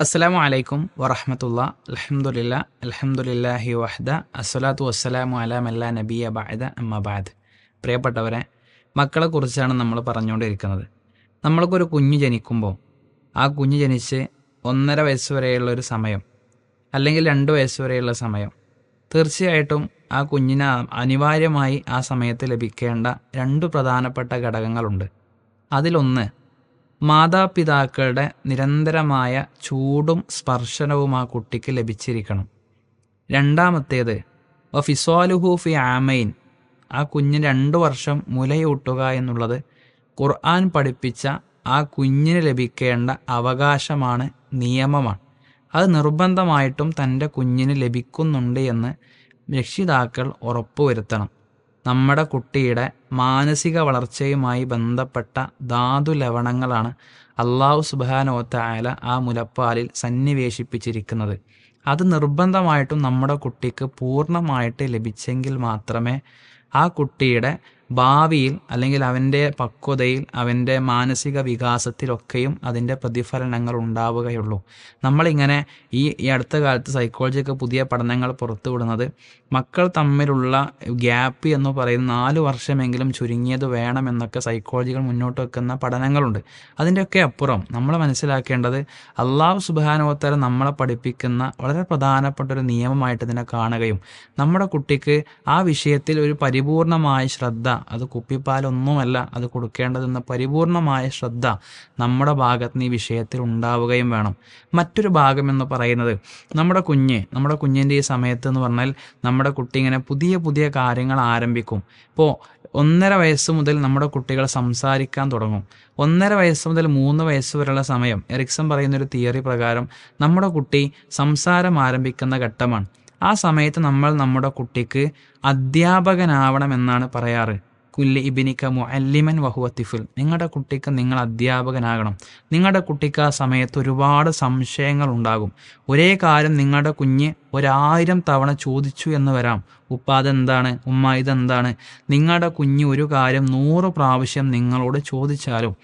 അസ്സലാമു അലൈക്കും വറഹമത്തുള്ള. അലഹമുല്ല അലഹമുല്ലാഹി വഹ്ദ. അസ്സലാത്തു വസ്സലാമു അലാം മല്ല നബിയ ബാദ. അമ്മബാദ് പ്രിയപ്പെട്ടവരെ മക്കളെക്കുറിച്ചാണ് നമ്മൾ പറഞ്ഞുകൊണ്ടിരിക്കുന്നത്. നമ്മൾക്കൊരു കുഞ്ഞ് ജനിക്കുമ്പോൾ ആ കുഞ്ഞ് ജനിച്ച് ഒന്നര വയസ്സ് വരെയുള്ള ഒരു സമയം അല്ലെങ്കിൽ രണ്ട് വയസ്സ് വരെയുള്ള സമയം തീർച്ചയായിട്ടും ആ കുഞ്ഞിന് അനിവാര്യമായി ആ സമയത്ത് ലഭിക്കേണ്ട രണ്ട് പ്രധാനപ്പെട്ട ഘടകങ്ങളുണ്ട്. അതിലൊന്ന് മാതാപിതാക്കളുടെ നിരന്തരമായ ചൂടും സ്പർശനവും ആ കുട്ടിക്ക് ലഭിച്ചിരിക്കണം. രണ്ടാമത്തേത് ഒ ഫി ആമൈൻ. ആ കുഞ്ഞ് രണ്ടു വർഷം മുലയൂട്ടുക എന്നുള്ളത് ഖുർആൻ പഠിപ്പിച്ച ആ കുഞ്ഞിന് ലഭിക്കേണ്ട അവകാശമാണ് നിയമമാണ്. അത് നിർബന്ധമായിട്ടും തന്റെ കുഞ്ഞിന് ലഭിക്കുന്നുണ്ട് എന്ന് രക്ഷിതാക്കൾ ഉറപ്പുവരുത്തണം. നമ്മുടെ കുട്ടിയുടെ മാനസിക വളർച്ചയുമായി ബന്ധപ്പെട്ട ധാതു ലവണങ്ങളാണ് അള്ളാഹു സുബാനോത്തായാല ആ മുലപ്പാലിൽ സന്നിവേശിപ്പിച്ചിരിക്കുന്നത്. അത് നിർബന്ധമായിട്ടും നമ്മുടെ കുട്ടിക്ക് പൂർണമായിട്ട് ലഭിച്ചെങ്കിൽ മാത്രമേ ആ കുട്ടിയുടെ ഭാവിയിൽ അല്ലെങ്കിൽ അവന്റെ പക്വതയിൽ അവന്റെ മാനസിക വികാസത്തിലൊക്കെയും അതിന്റെ പ്രതിഫലനങ്ങൾ ഉണ്ടാവുകയുള്ളൂ. നമ്മളിങ്ങനെ ഈ ഈ അടുത്ത കാലത്ത് സൈക്കോളജിയൊക്കെ പുതിയ പഠനങ്ങൾ പുറത്തുവിടുന്നത് മക്കൾ തമ്മിലുള്ള ഗ്യാപ്പ് എന്ന് പറയുന്ന നാല് വർഷമെങ്കിലും ചുരുങ്ങിയത് വേണമെന്നൊക്കെ സൈക്കോളജികൾ മുന്നോട്ട് വെക്കുന്ന പഠനങ്ങളുണ്ട്. അതിന്റെയൊക്കെ അപ്പുറം നമ്മൾ മനസ്സിലാക്കേണ്ടത് അള്ളാഹു സുബാനോത്തര നമ്മളെ പഠിപ്പിക്കുന്ന വളരെ പ്രധാനപ്പെട്ട ഒരു നിയമമായിട്ട് ഇതിനെ കാണുകയും നമ്മുടെ കുട്ടിക്ക് ആ വിഷയത്തിൽ ഒരു പരിപൂർണമായ ശ്രദ്ധ അത് കുപ്പിപ്പാലൊന്നുമല്ല അത് കൊടുക്കേണ്ടതെന്ന പരിപൂർണമായ ശ്രദ്ധ നമ്മുടെ ഭാഗത്ത് ഈ വിഷയത്തിൽ ഉണ്ടാവുകയും വേണം. മറ്റൊരു ഭാഗം എന്ന് പറയുന്നത് നമ്മുടെ കുഞ്ഞ് നമ്മുടെ കുഞ്ഞിന്റെ ഈ സമയത്ത് എന്ന് പറഞ്ഞാൽ നമ്മുടെ കുട്ടി ഇങ്ങനെ പുതിയ പുതിയ കാര്യങ്ങൾ ആരംഭിക്കും. ഇപ്പോൾ ഒന്നര വയസ്സ് മുതൽ നമ്മുടെ കുട്ടികൾ സംസാരിക്കാൻ തുടങ്ങും. ഒന്നര വയസ്സ് മുതൽ മൂന്ന് വയസ്സ് വരെയുള്ള സമയം എറിക്സൺ പറയുന്ന ഒരു തിയറി പ്രകാരം നമ്മുടെ കുട്ടി സംസാരം ആരംഭിക്കുന്ന ഘട്ടമാണ്. ആ സമയത്ത് നമ്മൾ നമ്മുടെ കുട്ടിക്ക് അധ്യാപകനാവണം എന്നാണ് പറയാറ്. കുല്ലി ഇബിനിക്ക മുഅല്ലിമൻ വഹുവ തിഫുൽ. നിങ്ങളുടെ കുട്ടിക്ക് നിങ്ങൾ അധ്യാപകനാകണം. നിങ്ങളുടെ കുട്ടിക്ക് ആ സമയത്ത് ഒരുപാട് സംശയങ്ങൾ ഉണ്ടാകും. ഒരേ കാര്യം നിങ്ങളുടെ കുഞ്ഞ് ഒരായിരം തവണ ചോദിച്ചു എന്ന് വരാം. ഉപ്പ അതെന്താണ് ഉമ്മ ഇതെന്താണ് നിങ്ങളുടെ കുഞ്ഞ് ഒരു കാര്യം നൂറ് പ്രാവശ്യം നിങ്ങളോട് ചോദിച്ചാലും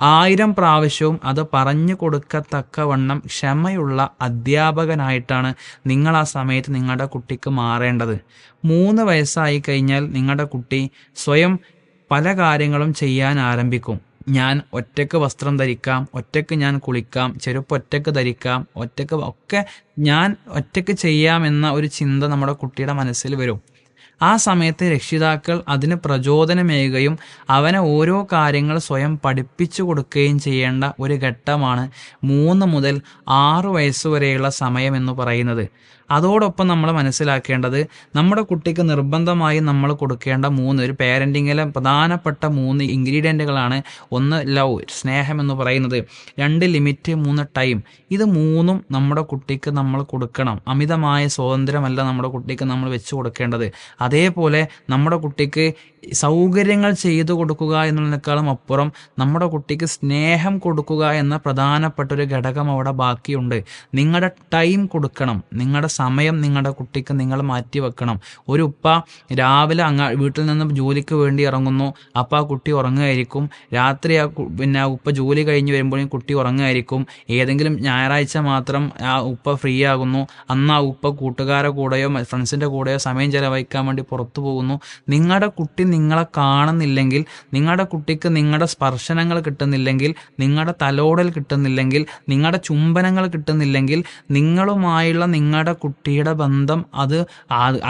ആയിരം പ്രാവശ്യവും അത് പറഞ്ഞു കൊടുക്കത്തക്കവണ്ണം ക്ഷമയുള്ള അധ്യാപകനായിട്ടാണ് നിങ്ങൾ ആ സമയത്ത് നിങ്ങളുടെ കുട്ടിക്ക് മാറേണ്ടത്. മൂന്ന് വയസ്സായി കഴിഞ്ഞാൽ നിങ്ങളുടെ കുട്ടി സ്വയം പല കാര്യങ്ങളും ചെയ്യാൻ ആരംഭിക്കും. ഞാൻ ഒറ്റയ്ക്ക് വസ്ത്രം ധരിക്കാം ഒറ്റയ്ക്ക് ഞാൻ കുളിക്കാം ചെരുപ്പ് ഒറ്റയ്ക്ക് ധരിക്കാം ഒറ്റയ്ക്ക് ഒക്കെ ഞാൻ ഒറ്റയ്ക്ക് ചെയ്യാമെന്ന ഒരു ചിന്ത നമ്മുടെ കുട്ടിയുടെ മനസ്സിൽ വരും. ആ സമയത്ത് രക്ഷിതാക്കൾ അതിന് പ്രചോദനമേകുകയും അവനെ ഓരോ കാര്യങ്ങൾ സ്വയം പഠിപ്പിച്ചു കൊടുക്കുകയും ചെയ്യേണ്ട ഒരു ഘട്ടമാണ് മൂന്ന് മുതൽ ആറു വയസ്സ് വരെയുള്ള സമയം എന്ന് പറയുന്നത്. അതോടൊപ്പം നമ്മൾ മനസ്സിലാക്കേണ്ടത് നമ്മുടെ കുട്ടിക്ക് നിർബന്ധമായി നമ്മൾ കൊടുക്കേണ്ട മൂന്ന് ഒരു പേരന്റിങ്ങിലെ പ്രധാനപ്പെട്ട മൂന്ന് ഇൻഗ്രീഡിയന്റുകളാണ് ഒന്ന് ലവ് സ്നേഹം എന്ന് പറയുന്നത്. രണ്ട് ലിമിറ്റ് മൂന്ന് ടൈം ഇത് മൂന്നും നമ്മുടെ കുട്ടിക്ക് നമ്മൾ കൊടുക്കണം. അമിതമായ സ്വാതന്ത്ര്യമല്ല നമ്മുടെ കുട്ടിക്ക് നമ്മൾ വെച്ച് കൊടുക്കേണ്ടത്. അതേപോലെ നമ്മുടെ കുട്ടിക്ക് സൗകര്യങ്ങൾ ചെയ്തു കൊടുക്കുക എന്നുള്ളതിനേക്കാളും അപ്പുറം നമ്മുടെ കുട്ടിക്ക് സ്നേഹം കൊടുക്കുക എന്ന പ്രധാനപ്പെട്ട ഒരു ഘടകം അവിടെ ബാക്കിയുണ്ട്. നിങ്ങളുടെ ടൈം കൊടുക്കണം. നിങ്ങളുടെ സമയം നിങ്ങളുടെ കുട്ടിക്ക് നിങ്ങൾ മാറ്റി വെക്കണം. ഒരു ഉപ്പ രാവിലെ അങ്ങ വീട്ടിൽ നിന്ന് ജോലിക്ക് വേണ്ടി ഇറങ്ങുന്നു. അപ്പോൾ ആ കുട്ടി ഉറങ്ങുമായിരിക്കും. രാത്രി ആ പിന്നെ ഉപ്പ ജോലി കഴിഞ്ഞ് വരുമ്പോഴേ കുട്ടി ഉറങ്ങുമായിരിക്കും. ഏതെങ്കിലും ഞായറാഴ്ച മാത്രം ആ ഉപ്പ ഫ്രീ ആകുന്നു. അന്ന് ആ ഉപ്പ കൂട്ടുകാരെ കൂടെയോ ഫ്രണ്ട്സിന്റെ കൂടെയോ സമയം ചിലവഴിക്കാൻ വേണ്ടി പുറത്തു പോകുന്നു. നിങ്ങളുടെ കുട്ടി നിങ്ങളെ കാണുന്നില്ലെങ്കിൽ നിങ്ങളുടെ കുട്ടിക്ക് നിങ്ങളുടെ സ്പർശനങ്ങൾ കിട്ടുന്നില്ലെങ്കിൽ നിങ്ങളുടെ തലോടൽ കിട്ടുന്നില്ലെങ്കിൽ നിങ്ങളുടെ ചുംബനങ്ങൾ കിട്ടുന്നില്ലെങ്കിൽ നിങ്ങളുമായുള്ള നിങ്ങളുടെ കുട്ടിയുടെ ബന്ധം അത്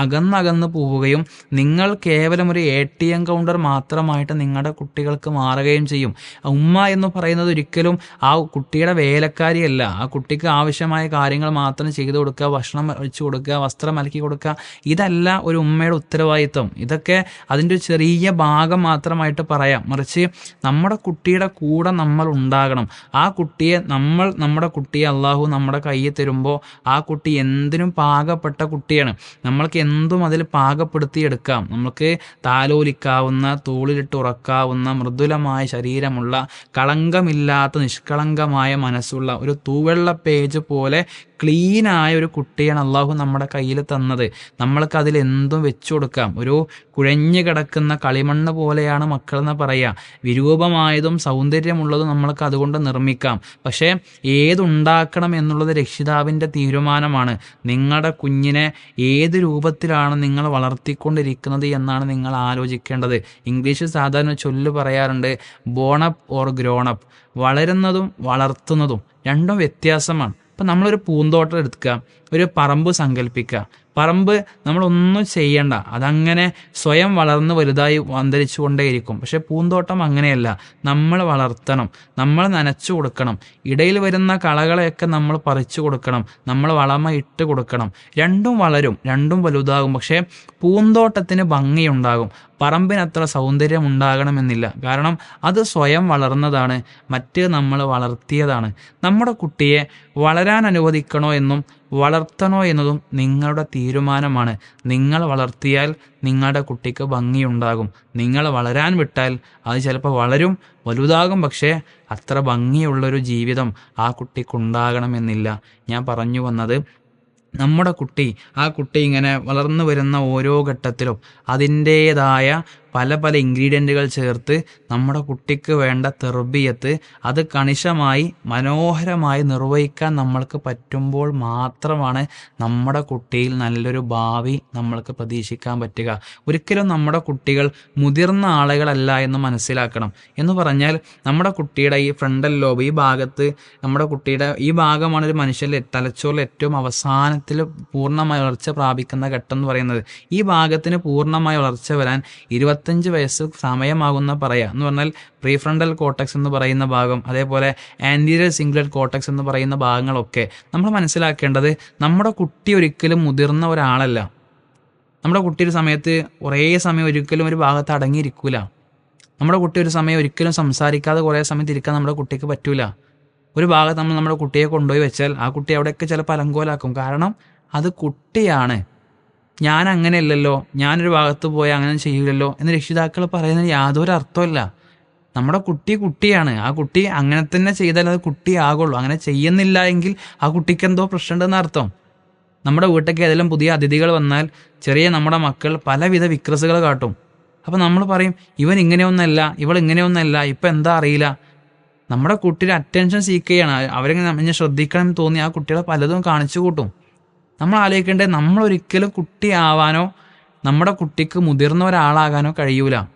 അകന്നകന്ന് പോവുകയും നിങ്ങൾ കേവലം ഒരു എ ടി എം കൗണ്ടർ മാത്രമായിട്ട് നിങ്ങളുടെ കുട്ടികൾക്ക് മാറുകയും ചെയ്യും. ഉമ്മ എന്ന് പറയുന്നത് ഒരിക്കലും ആ കുട്ടിയുടെ വേലക്കാരിയല്ല. ആ കുട്ടിക്ക് ആവശ്യമായ കാര്യങ്ങൾ മാത്രം ചെയ്തു കൊടുക്കുക ഭക്ഷണം വെച്ചു കൊടുക്കുക വസ്ത്രം അലക്കി കൊടുക്കുക ഇതല്ല ഒരു ഉമ്മയുടെ ഉത്തരവാദിത്വം. ഇതൊക്കെ അതിന്റെ ഒരു ചെറിയ ഭാഗം മാത്രമായിട്ട് പറയാം. മറിച്ച് നമ്മുടെ കുട്ടിയുടെ കൂടെ നമ്മൾ ഉണ്ടാകണം. ആ കുട്ടിയെ നമ്മൾ നമ്മുടെ കുട്ടിയെ അള്ളാഹു നമ്മുടെ കയ്യിൽ തരുമ്പോൾ ആ കുട്ടി എന്തിനും പാകപ്പെട്ട കുട്ടിയാണ്. നമ്മൾക്ക് എന്തും അതിൽ പാകപ്പെടുത്തിയെടുക്കാം. നമുക്ക് താലോലിക്കാവുന്ന തോളിലിട്ട് ഉറക്കാവുന്ന മൃദുലമായ ശരീരമുള്ള കളങ്കമില്ലാത്ത നിഷ്കളങ്കമായ മനസ്സുള്ള ഒരു തൂവെള്ള പേജ് പോലെ ക്ലീനായ ഒരു കുട്ടിയാണ് അള്ളാഹു നമ്മുടെ കയ്യിൽ തന്നത്. നമ്മൾക്ക് അതിൽ എന്തും വെച്ചു കൊടുക്കാം. ഒരു കുഴഞ്ഞു കിടക്കുന്ന കളിമണ്ണ് പോലെയാണ് മക്കൾ എന്ന് പറയുക വിരൂപമായതും സൗന്ദര്യമുള്ളതും നമ്മൾക്ക് അതുകൊണ്ട് നിർമ്മിക്കാം. പക്ഷേ ഏതുണ്ടാക്കണം എന്നുള്ളത് രക്ഷിതാവിന്റെ തീരുമാനമാണ്. നിങ്ങളുടെ കുഞ്ഞിനെ ഏത് രൂപത്തിലാണ് നിങ്ങൾ വളർത്തിക്കൊണ്ടിരിക്കുന്നത് എന്നാണ് നിങ്ങൾ ആലോചിക്കേണ്ടത്. ഇംഗ്ലീഷിൽ സാധാരണ ചൊല്ല് പറയാറുണ്ട് ബോണപ്പ് ഓർ ഗ്രോണപ്പ് വളരുന്നതും വളർത്തുന്നതും രണ്ടും വ്യത്യാസമാണ്. ഇപ്പം നമ്മളൊരു പൂന്തോട്ടം എടുക്കുക ഒരു പറമ്പ് സങ്കല്പിക്കുക പറമ്പ് നമ്മളൊന്നും ചെയ്യണ്ട. അതങ്ങനെ സ്വയം വളർന്ന് വലുതായി അന്തരിച്ചു കൊണ്ടേയിരിക്കും പക്ഷെ പൂന്തോട്ടം അങ്ങനെയല്ല. നമ്മൾ വളർത്തണം. നമ്മൾ നനച്ചു കൊടുക്കണം. ഇടയിൽ വരുന്ന കളകളെയൊക്കെ നമ്മൾ പറിച്ചു കൊടുക്കണം. നമ്മൾ വളമ ഇട്ട് കൊടുക്കണം. രണ്ടും വളരും. രണ്ടും വലുതാകും. പക്ഷേ പൂന്തോട്ടത്തിന് ഭംഗിയുണ്ടാകും. പറമ്പിന് അത്ര സൗന്ദര്യം ഉണ്ടാകണമെന്നില്ല കാരണം അത് സ്വയം വളർന്നതാണ് മറ്റ് നമ്മൾ വളർത്തിയതാണ്. നമ്മുടെ കുട്ടിയെ വളരാൻ അനുവദിക്കണോ എന്നും വളർത്തണോ എന്നതും നിങ്ങളുടെ തീരുമാനമാണ്. നിങ്ങൾ വളർത്തിയാൽ നിങ്ങളുടെ കുട്ടിക്ക് ഭംഗിയുണ്ടാകും. നിങ്ങൾ വളരാൻ വിട്ടാൽ അത് ചിലപ്പോൾ വളരും വലുതാകും പക്ഷേ അത്ര ഭംഗിയുള്ളൊരു ജീവിതം ആ കുട്ടിക്കുണ്ടാകണമെന്നില്ല. ഞാൻ പറഞ്ഞു വന്നത് നമ്മുടെ കുട്ടി ആ കുട്ടി ഇങ്ങനെ വളർന്നു വരുന്ന ഓരോ ഘട്ടത്തിലും അതിന്റേതായ പല പല ഇൻഗ്രീഡിയന്റുകൾ ചേർത്ത് നമ്മുടെ കുട്ടിക്ക് വേണ്ട തെർബിയത്ത് അത് കണിശമായി മനോഹരമായി നിർവഹിക്കാൻ നമ്മൾക്ക് പറ്റുമ്പോൾ മാത്രമാണ് നമ്മുടെ കുട്ടിയിൽ നല്ലൊരു ഭാവി നമ്മൾക്ക് പ്രതീക്ഷിക്കാൻ പറ്റുക. ഒരിക്കലും നമ്മുടെ കുട്ടികൾ മുതിർന്ന ആളുകളല്ല എന്ന് മനസ്സിലാക്കണം. എന്ന് പറഞ്ഞാൽ നമ്മുടെ കുട്ടിയുടെ ഈ ഫ്രണ്ടൽ ലോബ് ഈ ഭാഗത്ത് നമ്മുടെ കുട്ടിയുടെ ഈ ഭാഗമാണ് ഒരു മനുഷ്യന്റെ തലച്ചോറിൽ ഏറ്റവും അവസാനത്തിൽ പൂർണമായി വളർച്ച പ്രാപിക്കുന്ന ഘട്ടം എന്ന് പറയുന്നത്. ഈ ഭാഗത്തിന് പൂർണമായി വളർച്ച വരാൻ ഇരുപത്തഞ്ച് വയസ്സ് സമയമാകുന്ന പറയാം. എന്ന് പറഞ്ഞാൽ പ്രീഫ്രണ്ടൽ കോട്ടക്സ് എന്ന് പറയുന്ന ഭാഗം അതേപോലെ ആന്റീരിയർ സിംഗുലർ കോട്ടക്സ് എന്ന് പറയുന്ന ഭാഗങ്ങളൊക്കെ നമ്മൾ മനസ്സിലാക്കേണ്ടത് നമ്മുടെ കുട്ടി ഒരിക്കലും മുതിർന്ന ഒരാളല്ല. നമ്മുടെ കുട്ടി ഒരു സമയത്ത് കുറേ സമയം ഒരിക്കലും ഒരു ഭാഗത്ത് അടങ്ങിയിരിക്കൂല. നമ്മുടെ കുട്ടി ഒരു സമയം ഒരിക്കലും സംസാരിക്കാതെ കുറേ സമയത്ത് ഇരിക്കാൻ നമ്മുടെ കുട്ടിക്ക് പറ്റൂല. ഒരു ഭാഗത്ത് നമ്മൾ നമ്മുടെ കുട്ടിയെ കൊണ്ടുപോയി വെച്ചാൽ ആ കുട്ടി അവിടെയൊക്കെ ചിലപ്പോൾ അലങ്കോലാക്കും. കാരണം അത് കുട്ടിയാണ്. ഞാൻ അങ്ങനെയല്ലല്ലോ ഞാനൊരു ഭാഗത്ത് പോയി അങ്ങനെ ചെയ്യില്ലല്ലോ എന്ന് രക്ഷിതാക്കൾ പറയുന്നതിന് യാതൊരു അർത്ഥമില്ല നമ്മുടെ കുട്ടി കുട്ടിയാണ്. ആ കുട്ടി അങ്ങനെ തന്നെ ചെയ്താൽ അത് കുട്ടിയാകുള്ളൂ. അങ്ങനെ ചെയ്യുന്നില്ല എങ്കിൽ ആ കുട്ടിക്ക് എന്തോ പ്രശ്നമുണ്ടെന്ന് അർത്ഥം. നമ്മുടെ വീട്ടിലേക്ക് ഏതെങ്കിലും പുതിയ അതിഥികൾ വന്നാൽ ചെറിയ നമ്മുടെ മക്കൾ പലവിധ വിക്രസുകൾ കാട്ടും. അപ്പോൾ നമ്മൾ പറയും ഇവൻ ഇങ്ങനെയൊന്നല്ല ഇവൾ ഇങ്ങനെയൊന്നല്ല ഇപ്പം എന്താ അറിയില്ല? നമ്മുടെ കുട്ടിയുടെ അറ്റൻഷൻ സീക്കുകയാണ് അവരെങ്ങനെ ശ്രദ്ധിക്കണം എന്ന് തോന്നി ആ കുട്ടികളെ പലതും കാണിച്ചു കൂട്ടും. നമ്മൾ ആലോചിക്കേണ്ടത് നമ്മൾ ഒരിക്കലും കുട്ടിയാവാനോ നമ്മുടെ കുട്ടിക്ക് മുതിർന്ന ഒരാളാകാനോ കഴിയൂല.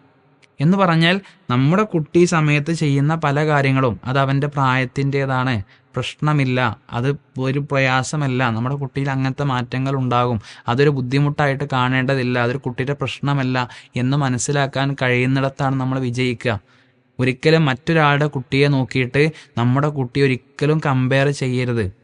എന്ന് പറഞ്ഞാൽ നമ്മുടെ കുട്ടി സമയത്ത് ചെയ്യുന്ന പല കാര്യങ്ങളും അത് അവന്റെ പ്രായത്തിന്റെതാണ്. പ്രശ്നമില്ല അത് ഒരു പ്രയാസമല്ല. നമ്മുടെ കുട്ടിയിൽ അങ്ങനത്തെ മാറ്റങ്ങൾ ഉണ്ടാകും. അതൊരു ബുദ്ധിമുട്ടായിട്ട് കാണേണ്ടതില്ല അതൊരു കുട്ടിയുടെ പ്രശ്നമല്ല എന്ന് മനസ്സിലാക്കാൻ കഴിയുന്നിടത്താണ് നമ്മൾ വിജയിക്കുക. ഒരിക്കലും മറ്റൊരാളുടെ കുട്ടിയെ നോക്കിയിട്ട് നമ്മുടെ കുട്ടി ഒരിക്കലും കമ്പയർ ചെയ്യരുത്.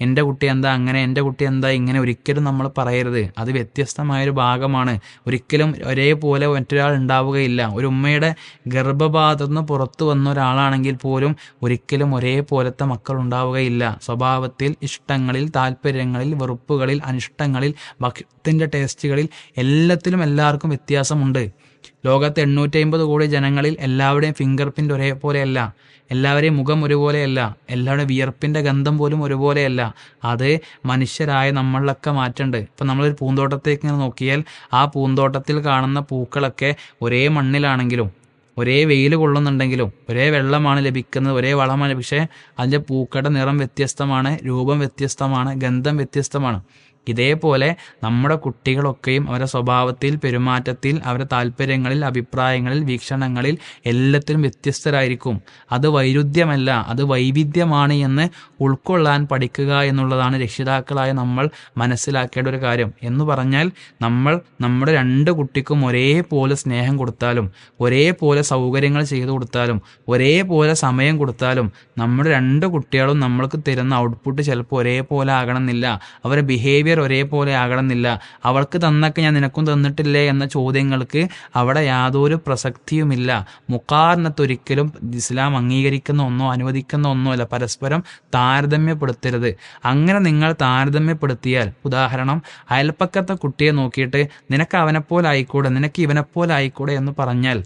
എന്റെ കുട്ടി എന്താ അങ്ങനെ എന്റെ കുട്ടി എന്താ ഇങ്ങനെ ഒരിക്കലും നമ്മൾ പറയരുത്. അത് വ്യത്യസ്തമായൊരു ഭാഗമാണ്. ഒരിക്കലും ഒരേപോലെ മറ്റൊരാൾ ഉണ്ടാവുകയില്ല. ഒരു ഉമ്മയുടെ ഗർഭപാതത്തിൽ നിന്ന് പുറത്തു വന്ന ഒരാളാണെങ്കിൽ പോലും ഒരിക്കലും ഒരേപോലത്തെ മക്കൾ ഉണ്ടാവുകയില്ല. സ്വഭാവത്തിൽ ഇഷ്ടങ്ങളിൽ താല്പര്യങ്ങളിൽ വെറുപ്പുകളിൽ അനിഷ്ടങ്ങളിൽ ഭക്ഷണത്തിന്റെ ടേസ്റ്റുകളിൽ എല്ലാത്തിലും എല്ലാവർക്കും വ്യത്യാസമുണ്ട്. ലോകത്ത് എണ്ണൂറ്റി അമ്പത് കോടി ജനങ്ങളിൽ എല്ലാവരുടെയും ഫിംഗർ പ്രിന്റ് ഒരേപോലെയല്ല എല്ലാവരെയും മുഖം ഒരുപോലെയല്ല. എല്ലാവരുടെ വിയർപ്പിന്റെ ഗന്ധം പോലും ഒരുപോലെയല്ല. അത് മനുഷ്യരായ നമ്മളിലൊക്കെ മാറ്റുണ്ട്. ഇപ്പം നമ്മളൊരു പൂന്തോട്ടത്തേക്ക് ഇങ്ങനെ നോക്കിയാൽ ആ പൂന്തോട്ടത്തിൽ കാണുന്ന പൂക്കളൊക്കെ ഒരേ മണ്ണിലാണെങ്കിലും ഒരേ വെയിൽ കൊള്ളുന്നുണ്ടെങ്കിലും ഒരേ വെള്ളമാണ് ലഭിക്കുന്നത് ഒരേ വളമാണ്. പക്ഷേ അതിന്റെ പൂക്കളുടെ നിറം വ്യത്യസ്തമാണ് രൂപം വ്യത്യസ്തമാണ് ഗന്ധം വ്യത്യസ്തമാണ്. ഇതേപോലെ നമ്മുടെ കുട്ടികളൊക്കെയും അവരുടെ സ്വഭാവത്തിൽ പെരുമാറ്റത്തിൽ അവരുടെ താല്പര്യങ്ങളിൽ അഭിപ്രായങ്ങളിൽ വീക്ഷണങ്ങളിൽ എല്ലാത്തിലും വ്യത്യസ്തരായിരിക്കും. അത് വൈരുദ്ധ്യമല്ല അത് വൈവിധ്യമാണ് എന്ന് ഉൾക്കൊള്ളാൻ പഠിക്കുക എന്നുള്ളതാണ് രക്ഷിതാക്കളായ നമ്മൾ മനസ്സിലാക്കേണ്ട ഒരു കാര്യം. എന്ന് പറഞ്ഞാൽ നമ്മൾ നമ്മുടെ രണ്ട് കുട്ടിക്കും ഒരേപോലെ സ്നേഹം കൊടുത്താലും ഒരേപോലെ സൗകര്യങ്ങൾ ചെയ്തു കൊടുത്താലും ഒരേപോലെ സമയം കൊടുത്താലും നമ്മുടെ രണ്ട് കുട്ടികളും നമ്മൾക്ക് തരുന്ന ഔട്ട്പുട്ട് ചിലപ്പോൾ ഒരേപോലെ ആകണമെന്നില്ല. അവരുടെ ബിഹേവിയർ ഒരേപോലെ ആകണമെന്നില്ല. അവൾക്ക് തന്നൊക്കെ ഞാൻ നിനക്കും തന്നിട്ടില്ലേ എന്ന ചോദ്യങ്ങൾക്ക് അവിടെ യാതൊരു പ്രസക്തിയുമില്ല. മുക്കാറിനത്തൊരിക്കലും ഇസ്ലാം അംഗീകരിക്കുന്ന ഒന്നോ അനുവദിക്കുന്ന ഒന്നോ അല്ല പരസ്പരം താരതമ്യപ്പെടുത്തരുത്. അങ്ങനെ നിങ്ങൾ താരതമ്യപ്പെടുത്തിയാൽ ഉദാഹരണം അയൽപ്പക്കത്തെ കുട്ടിയെ നോക്കിയിട്ട് നിനക്ക് അവനെപ്പോലെ ആയിക്കൂടെ നിനക്ക് ഇവനെപ്പോലെ ആയിക്കൂടെ എന്ന് പറഞ്ഞാൽ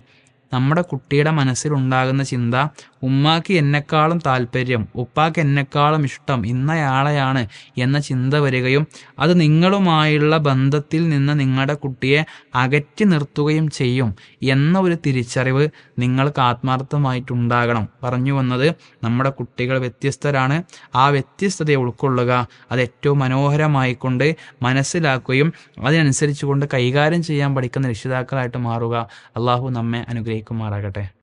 നമ്മുടെ കുട്ടിയുടെ മനസ്സിലുണ്ടാകുന്ന ചിന്ത ഉമ്മാക്ക് എന്നെക്കാളും താല്പര്യം ഉപ്പാക്ക് എന്നെക്കാളും ഇഷ്ടം ഇന്നയാളെയാണ് എന്ന ചിന്ത വരികയും അത് നിങ്ങളുമായുള്ള ബന്ധത്തിൽ നിന്ന് നിങ്ങളുടെ കുട്ടിയെ അകറ്റി നിർത്തുകയും ചെയ്യും എന്ന ഒരു തിരിച്ചറിവ് നിങ്ങൾക്ക് ആത്മാർത്ഥമായിട്ടുണ്ടാകണം. പറഞ്ഞു വന്നത് നമ്മുടെ കുട്ടികൾ വ്യത്യസ്തരാണ്. ആ വ്യത്യസ്തതയെ ഉൾക്കൊള്ളുക അത് ഏറ്റവും മനോഹരമായിക്കൊണ്ട് മനസ്സിലാക്കുകയും അതിനനുസരിച്ച് കൊണ്ട് കൈകാര്യം ചെയ്യാൻ പഠിക്കുന്ന രക്ഷിതാക്കളായിട്ട് മാറുക. അള്ളാഹു നമ്മെ അനുഗ്രഹിക്കുമാറാകട്ടെ.